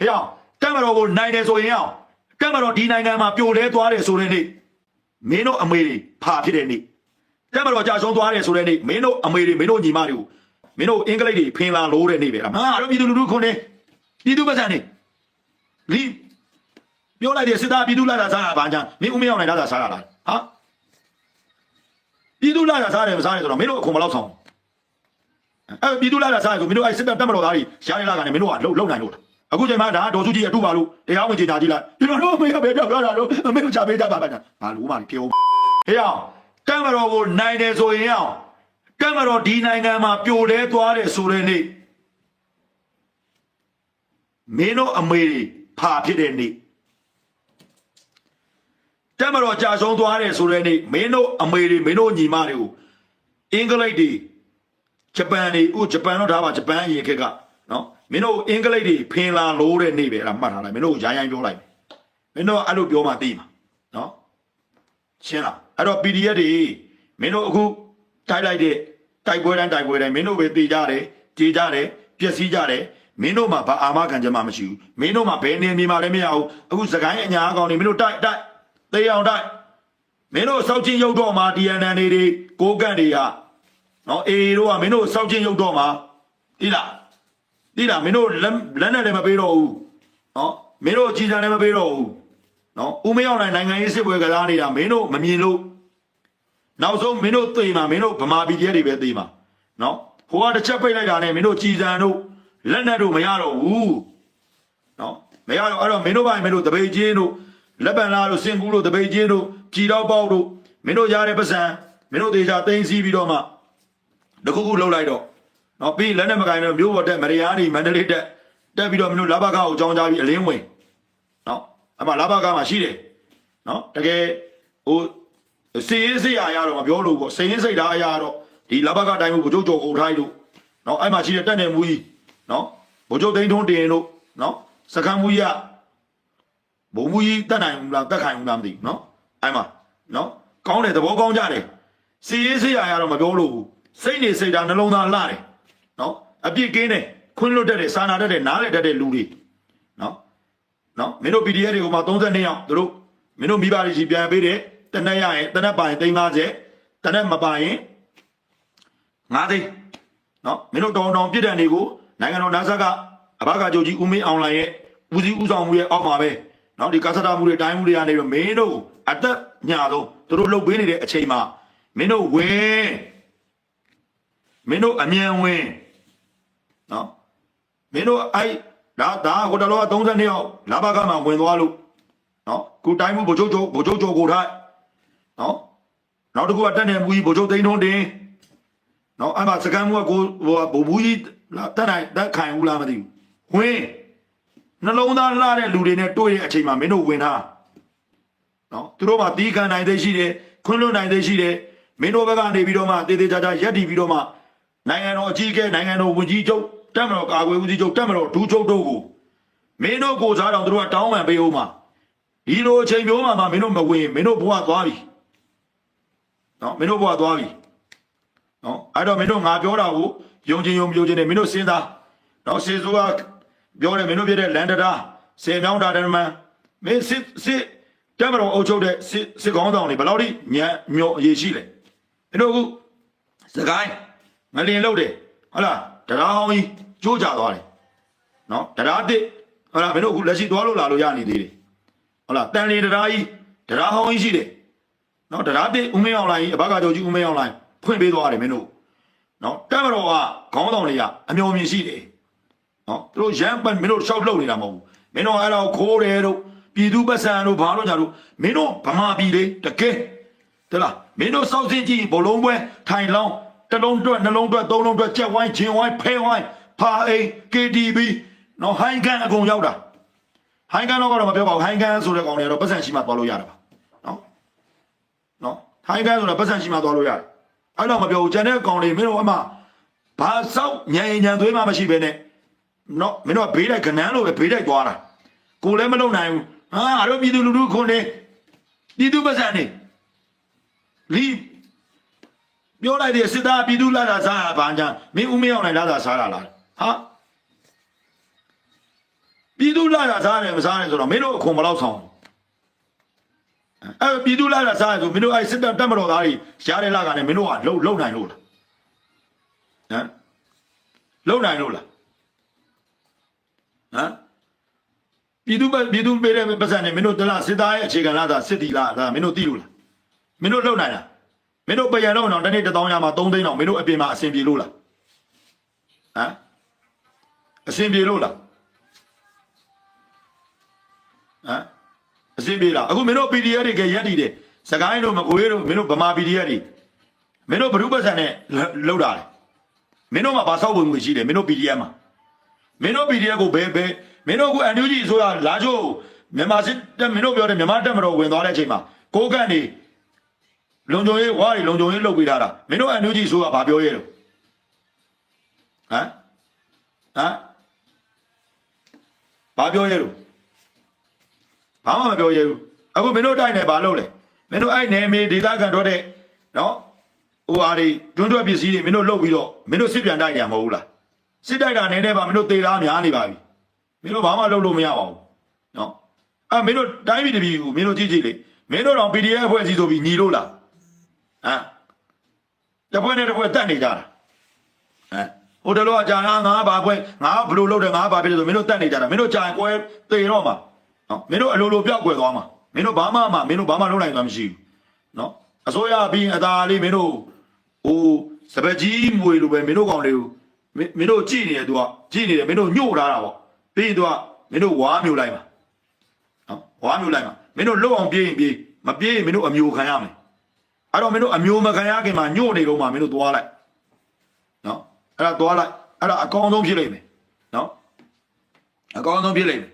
ဟေ့အောင်တက်မတော်ကိုနိုင်တယ်ဆိုရင်အောင်တက်မတော်ဒီနိုင်ငံမှာပြိုလဲသွားတယ်ဆိုတဲ့နေ့မင်းတို့အမေတွေဖာဖြစ်တဲ့နေ့တက်မတော်ကြာဆုံးသွားတယ်ဆိုတဲ့နေ့မင်းတို့အမေတွေမင်းတို့ညီမတွေကိုမင်းတို့အင်္ဂလိပ်တွေဖင်လာလို့တဲ့နေ့ပဲလားဟာတော့ပြည်သူလူထုခွန်းနေပြည်သူပတ်စံနေလီပြောလိုက်တယ်စစ်သားပြည်သူလာတာစားတာဘာညာမင်းဦးမရောက်နိုင်တာစားတာလားဟာပြည်သူလာတာစားတယ်မစားတယ်ဆိုတော့မင်းတို့အခွန်မလောက်ဆောင်အဲ့ပြည်သူလာတာစားတယ်ဆိုမင်းတို့အဲ့စစ်တပ်တက်မတော်သားတွေရှားရလာကနေမင်းတို့ကလှုပ်လှုပ်နိုင်လို့လား အခုချိန်မှာဒါဒေါ်စုကြီးအတူပါလို့တရားဝင်ကြေညာကြည့်လိုက်ဒီလိုတော့မေကပဲပြောက်လာတော့အမေကိုချပေးတတ်ပါပါဘာလို့မှပြောဟေးအောင်တက်မတော်ကိုနိုင်တယ်ဆိုရင်အောင်တက်မတော်ဒီနိုင်ငံမှာပြိုလဲသွားတယ်ဆိုတဲ့နေ့မင်းတို့အမေတွေဖာဖြစ်တဲ့နေ့တက်မတော်ကြာဆုံးသွားတယ်ဆိုတဲ့နေ့မင်းတို့အမေတွေမင်းတို့ညီမတွေကိုအင်္ဂလိပ်တွေဂျပန်တွေဥဂျပန်တော့ဒါပါဂျပန်ရေခက်က နော်မင်းတို့အင်္ဂလိပ်တွေဖင်လာလို့တဲ့နေ့ပဲအဲ့ဒါမှတ်ထားလိုက်မင်းတို့ရိုင်းရိုင်းပြောလိုက်မင်းတို့အဲ့လိုပြောမှသိမှာနော်ရှင်းလားအဲ့တော့ PDF တွေမင်းတို့အခုတိုက်လိုက်တဲ့တိုက်ပွဲတိုင်းတိုက်ပွဲတိုင်းမင်းတို့ပဲတည်ကြတယ်ကြေကြတယ်ပျက်စီးကြတယ်မင်းတို့မှဘာအာမခံချက်မှမရှိဘူးမင်းတို့မှဘယ်နေမြေမှလည်းမရဘူးအခုစကိုင်းအညာအကောင်တွေမင်းတို့တိုက်တိုက်သေအောင်တိုက်မင်းတို့စောက်ချင်းရုပ်တော့မှာ DNN တွေတွေကိုကန့်တွေကနော်အေတို့ကမင်းတို့စောက်ချင်းရုပ်တော့မှာဒီလား ဒီလားမင်းတို့လက်လက်နဲ့လည်းမပေးတော့ဘူးနော်မင်းတို့အကြည်စံလည်းမပေးတော့ဘူးနော်ဦးမရောက်နိုင်နိုင်ငံရေးစစ်ပွဲကစားနေတာမင်းတို့မမြင်လို့နောက်ဆုံးမင်းတို့သိမှာမင်းတို့ဗမာပြည်ကျဲတွေပဲသိမှာနော်ဟိုကတစ်ချက်ပိတ်လိုက်တာနဲ့မင်းတို့ကြည်စံတို့လက်နက်တို့မရတော့ဘူးနော်မရတော့အဲ့တော့မင်းတို့ပိုင်းမင်းတို့တပိတ်ချင်းတို့လက်ပံလာတို့စင်ကူးတို့တပိတ်ချင်းတို့ကြည်တော့ပေါက်တို့မင်းတို့ရတဲ့ပတ်စံမင်းတို့တေချာတင်းစီးပြီးတော့မှတခုခုလှုပ်လိုက်တော့ နော်ပြီးလက်နက်မကင်တော့မျိုးပေါ်တက်မရယားနေမန္တလေးတက်တက်ပြီးတော့မင်းတို့လာဘကားကိုကြောင်းကြပြီးအလင်းဝင်နော်အမှလာဘကားမှာရှိတယ်နော်တကယ်ဟိုစေးစေးရရတော့မပြောလို့ပေါ့စိတ်ရင်းစိတ်ဓာတ်အရာတော့ဒီလဘကတိုင်းကိုဗိုလ်ချုပ်ကြော်ကုန်ထိုင်းလို့နော်အဲ့မှာရှိတဲ့တက်နေမူကြီးနော်ဗိုလ်ချုပ်သိန်းထွန်းတင်လို့နော်စကံမူကြီးကဘုံမူကြီးတက်နိုင်ဘူးလားတက်ခိုင်ဘူးလားမသိဘူးနော်အဲ့မှာနော်ကောင်းတယ်သဘောကောင်းကြတယ်စေးစေးရရတော့မပြောလို့ဘူးစိတ်နေစိတ်ဓာတ်နှလုံးသားလှတယ် နော်အပြစ်ကင်းတယ်ခွန်းလွတ်တတ်တယ်စာနာတတ်တယ်နားလည်တတ်တဲ့လူတွေနော်နော်မင်းတို့ PDF တွေကိုမှ32ယောက်သူတို့မင်းတို့မိဘတွေကြီးပြန်ပေးတယ်တနက်ရရင်တနက်ပါရင်350တနက်မပါရင်9သိန်းနော်မင်းတို့တောင်းတောင်းပြစ်ဒဏ်တွေကိုနိုင်ငံတော်နာဆတ်က အဘကကြိုကြီးဦးမင်းအောင်လိုင်ရဲ့ဦးစီးဦးဆောင်မှုရဲ့အောက်မှာပဲနော်ဒီကာစတာမှုတွေတိုင်းမှုတွေကနေပြီးမင်းတို့အသက်ညာဆုံးသူတို့လှုပ်ပေးနေတဲ့အချိန်မှာမင်းတို့ဝင်မင်းတို့အမြန်ဝင် နော်မင်းတို့အဲ့ဒါဒါဟိုတလောက32ယောက်လာဘကမှဝင်သွားလို့နော်ခုတိုင်းမှုဗိုလ်ချုပ်ချုပ်ဗိုလ်ချုပ်ချုပ်ကိုထားနော်နောက်တစ်ခုကတက်နေမူကြီးဗိုလ်ချုပ်သိန်းထွန်းတင်နော်အဲ့မှာစကန်မှုကကိုဟိုဗိုလ်ဘူးကြီးလာတက်နိုင်တက်ခိုင်ဘူးလားမသိဘူးဝင်နှလုံးသားလှတဲ့လူတွေနဲ့တွေ့တဲ့အချိန်မှာမင်းတို့ဝင်ထားနော်သူတို့မှတီးခံနိုင်သေးရှိတယ်ခွန်းလွတ်နိုင်သေးရှိတယ်မင်းတို့ဘက်ကနေပြီးတော့မှတေးသေးချာချာရက်တည်ပြီးတော့မှနိုင်ငံတော်အကြီးအကဲနိုင်ငံတော်ဝန်ကြီးချုပ် တက်မတော်ကာကွယ်ဦးစီးချုပ်တက်မတော်ဒူးချုပ်တို့ကိုမင်းတို့ကိုစားတော်သူတို့ကတောင်းပန်ပေးဦးမှာဒီလိုအချိန်မျိုးမှာမှမင်းတို့မဝင်မင်းတို့ဘဝသွားပြီနော်မင်းတို့ဘဝသွားပြီနော်အဲ့တော့မင်းတို့ငါပြောတာကိုယုံချင်းယုံပြောချင်းနဲ့မင်းတို့စဉ်းစားနော်စေစိုးကပြောတယ်မင်းတို့ပြတဲ့လန်ဒတာစေမြောင်းတာတမန်မင်းစစ်စစ်တက်မတော်အုပ်ချုပ်တဲ့စစ်စစ်ကောင်းဆောင်တွေဘယ်လောက်ထိညံညောအရေးရှိလဲမင်းတို့အခုစကိုင်းမလင်လို့တယ်ဟုတ်လား တရားဟောင်းကြီးကျိုးကြသွားတယ်နော်တရားတစ်ဟုတ်လားမင်းတို့အခုလက်ရှိသွားလို့လာလို့ရနေသေးတယ်ဟုတ်လားတန်လီတရားကြီးတရားဟောင်းကြီးရှိတယ်နော်တရားတစ်ဦးမင်းအောင်လိုင်းကြီးအဘကကြောကြီးဦးမင်းအောင်လိုင်းဖွင့်ပေးသွားတယ်မင်းတို့နော်တက်မတော်ကခေါင်းဆောင်တွေကအမျော်မြင်ရှိတယ်နော်သူတို့ရမ်းပတ်မင်းတို့ရှောက်လှုပ်နေတာမဟုတ်ဘူးမင်းတို့အဲ့တော့ခိုးတယ်တို့ပြည်သူပတ်စံတို့ဘာလို့ကြတို့မင်းတို့ဗမာပြည်လေတကယ်တလားမင်းတို့စောက်စင်းကြည့်ဘလုံးပွဲထိုင်လောင်း တစ်လုံးတွက်နှလုံးတွက်သုံးလုံးတွက်ကြက်ဝိုင်းချင်းဝိုင်းဖဲဝိုင်းဖာအိမ် KTV နော်ဟိုင်းကန်အကုန်ရောက်တာဟိုင်းကန်တော့ကတော့မပြောပါဘူးဟိုင်းကန်ဆိုတဲ့ကောင်တွေကတော့ပတ်စံရှိမှသွားလို့ရတာပါနော်နော်ဟိုင်းကန်ဆိုတာပတ်စံရှိမှသွားလို့ရတယ်အဲ့တော့မပြောဘူးကျန်တဲ့ကောင်တွေမင်းတို့အမှဘာစောက်ညံညံသွေးမှမရှိဘဲနဲ့နော်မင်းတို့ကဘေးတိုက်ကနန်းလိုပဲဘေးတိုက်သွားတာကိုလည်းမလုံနိုင်ဘူးဟာအတို့ပြည်သူလူထုခွန်နေပြည်သူပတ်စံနေလီ ပြောလိုက်တယ်စစ်သားပြည်သူလာတာစားတာဘာညာမင်းဦးမရောက်နိုင်လာတာစားတာလားဟာပြည်သူလာတာစားတယ်မစားတယ်ဆိုတော့မင်းတို့အခွန်ဘယ်လောက်ဆောင်အဲ့ပြည်သူလာတာစားတယ်ဆိုမင်းတို့အဲ့စစ်တပ်တက်မတော်သားတွေရှားတဲ့လာကနေမင်းတို့ကလုံလုံနိုင်လို့လားဟမ်လုံနိုင်လို့လားဟမ်ပြည်သူပဲပြည်သူပေးတဲ့ပတ်စံနဲ့မင်းတို့တလားစစ်သားရဲ့အခြေခံလာတာစစ်တီလားဒါမင်းတို့သိလို့လားမင်းတို့လုံနိုင်လား မင်းတို့ပြန်တော့တော့တနေ့တစ်သောင်းရမှာ3သိန်းတော့မင်းတို့အပြင်မှာအဆင်ပြေလို့လားဟမ်အဆင်ပြေလို့လားဟမ်အစင်းပြေးလားအခုမင်းတို့ PDF တွေကရက်တည်တယ်စကိုင်းတို့မကွေးတို့မင်းတို့ဗမာ PDF တွေမင်းတို့ဘ누구ပတ်စံနဲ့လှုပ်တာလေမင်းတို့မှာဘာဆောက်ပုံငွေရှိတယ်မင်းတို့ PDF မှာမင်းတို့ PDF ကိုဘယ်ဘယ်မင်းတို့က NUG ဆိုရလာချိုးမြန်မာစစ်တပ်မင်းတို့ပြောတယ်မြန်မာတပ်မတော်ဝင်သွားတဲ့အချိန်မှာကိုကန့်နေ လုံခြုံရေးဝါးတွေလုံခြုံရေးလုပ်ပေးထားတာမင်းတို့ NUG ဆိုရဘာပြောရဲလို့ဟမ်ဟမ်ဘာပြောရဲလို့ဘာမှမပြောရဘူးအခုမင်းတို့တိုက်နေဘာလုပ်လဲမင်းတို့အဲ့နယ်မြေဒေသခံတော့တဲ့နော်ဟိုအားတွေတွန်းတွက်ပစ္စည်းတွေမင်းတို့လုတ်ပြီးတော့မင်းတို့စစ်ပြန်တိုက်နေရမဟုတ်ဘူးလားစစ်တိုက်တာနေနေပါမင်းတို့သေတာများနေပါပြီမင်းတို့ဘာမှလုပ်လို့မရပါဘူးနော်အဲ့မင်းတို့တိုင်းပြည်တပြည်ကိုမင်းတို့ကြည့်ကြည့်လေမင်းတို့တော့ PDF အဖွဲ့အစည်းဆိုပြီးညီလို့လား ဟမ်တစ်ဖွဲ့နဲ့တစ်ဖွဲ့တက်နေကြတာဟမ်ဟိုတလောကကြာငါဘာဖွဲ့ငါဘလို့လုပ်တယ်ငါဘာဖြစ်တယ်ဆိုမင်းတို့တက်နေကြတာမင်းတို့ကြာရင်ကွဲသေတော့မှာနော်မင်းတို့အလိုလိုပြောက်ကွယ်သွားမှာမင်းတို့ဘာမှမမင်းတို့ဘာမှလုပ်နိုင်မှာမရှိဘူးနော်အစိုးရပြီးအသာလေးမင်းတို့ဟိုစပက်ကြီးမွေလိုပဲမင်းတို့ကောင်လေးကိုမင်းမင်းတို့ကြည်နေတယ်သူကကြည်နေတယ်မင်းတို့ညှို့ထားတာပေါ့ပြီးရင်သူကမင်းတို့ဝါမျိုးလိုက်မှာနော်ဝါမျိုးလိုက်မှာမင်းတို့လွတ်အောင်ပြေးရင်ပြေးမပြေးရင်မင်းတို့အမျိုးခံရမယ် အဲ့တော့မင်းတို့အမျိုးမခံရခင်မှာညှို့နေတော့မှမင်းတို့သွားလိုက်နော်အဲ့ဒါသွားလိုက်အဲ့ဒါအကောင်းဆုံးဖြစ်လိမ့်မယ်နော်အကောင်းဆုံးဖြစ်လိမ့်မယ်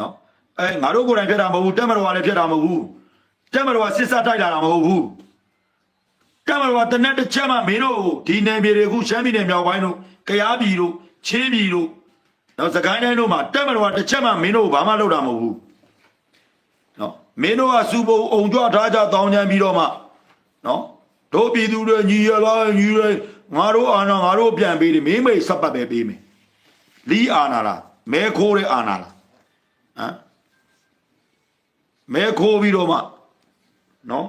နော်အဲငါတို့ကိုယ်တိုင်ဖြစ်တာမဟုတ်ဘူးတက်မတော်ကလည်းဖြစ်တာမဟုတ်ဘူးတက်မတော်ကစစ်စတိုက်လာတာမဟုတ်ဘူးတက်မတော်ကတနက်တစ်ချက်မှမင်းတို့ဒီနယ်မြေတွေခုရှမ်းပြည်နယ်မြောက်ပိုင်းတို့ကယားပြည်တို့ချင်းပြည်တို့တော့စကိုင်းတိုင်းတို့မှာတက်မတော်ကတစ်ချက်မှမင်းတို့ဘာမှလုပ်တာမဟုတ်ဘူးနော်မင်းတို့ကစူပုံအုံကြွထားကြတောင်းချမ်းပြီးတော့မှ နော်တို့ပြည်သူတွေညီရလားညီရငါတို့အာဏာငါတို့ပြန်ပေးတယ်မင်းမိတ်ဆက်ပတ်ပဲပေးမယ်လီအာနာလားမဲခိုးတဲ့အာနာလားဟမ်မဲခိုးပြီးတော့မှနော်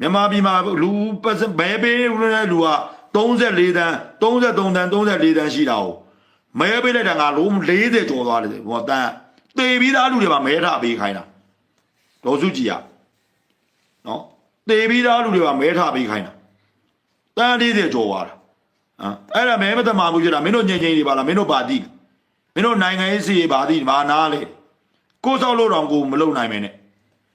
မြန်မာပြည်မှာလူပတ်စံဘဲပေးတဲ့လူက34တန်း33တန်း34တန်းရှိတာ哦မဲပေးလိုက်တာငါလုံး40ကျော်သွားတယ်ဟောတန်းတေပြီးသားလူတွေပါမဲထပေးခိုင်းတာဒေါ်စုကြည်ကနော် တေပြီးသားလူတွေပါမဲထပေးခိုင်းတာတန်း40ကျော်သွားတာဟမ်အဲ့ဒါမဲမတမာဘူးဖြစ်တာမင်းတို့ညင်ညင်တွေပါလားမင်းတို့ပါတိမင်းတို့နိုင်ငံရေးစီရေးပါတိမာနာလေကိုယ်စောက်လို့တော့ကိုမလုံနိုင်မင်းနဲ့